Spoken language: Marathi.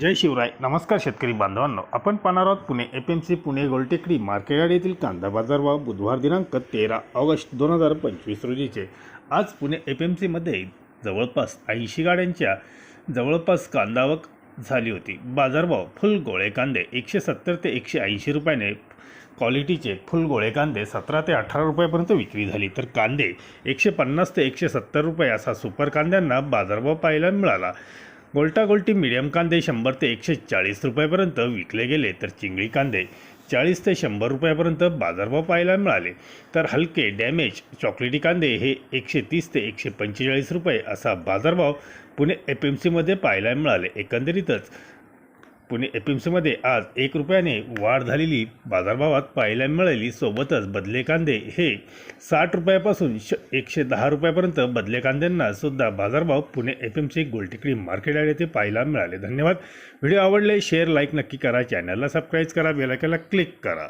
जय शिवराय. नमस्कार शेतकरी बांधवांनो. आपण पाहणार आहोत Pune F M C Pune Gultekdi market yard येथील कांदा बाजारभाव बुधवार दिनांक तेरा ऑगस्ट दोन हजार पंचवीस रोजीचे. आज पुणे एफ एम सीमध्ये जवळपास ऐंशी गाड्यांच्या जवळपास कांदावक झाली होती. बाजारभाव फुल गोळे कांदे एकशे सत्तर ते एकशे ऐंशी रुपयाने क्वालिटीचे फुल गोळे कांदे सतरा ते अठरा रुपयापर्यंत विक्री झाली. तर कांदे एकशे पन्नास ते एकशे सत्तर रुपये असा सुपर कांद्यांना बाजारभाव पाहायला मिळाला. गोल्टागोल्टी मिडियम कांदे शंभर ते एकशे चाळीस रुपयापर्यंत विकले गेले तर चिंगळी कांदे चाळीस ते शंभर रुपयापर्यंत बाजारभाव पाहायला मिळाले. तर हलके डॅमेज चॉकलेटी कांदे हे एकशे तीस ते एकशे पंचेचाळीस रुपये असा बाजारभाव पुणे एफ एम सीमध्ये पाहायला मिळाले. एकंदरीतच पुणे एफ एम सीमध्ये आज एक रुपयाने वाढ झालेली बाजारभावात पाहायला मिळाली. सोबतच बदले कांदे हे साठ रुपयापासून श एकशे दहा रुपयापर्यंत बदले कांद्यांना सुद्धा बाजारभाव Pune F M C market yard येथे पाहायला मिळाले. धन्यवाद. व्हिडिओ आवडले शेअर लाईक नक्की करा. चॅनलला सबस्क्राईब करा. बेलायकनला क्लिक करा.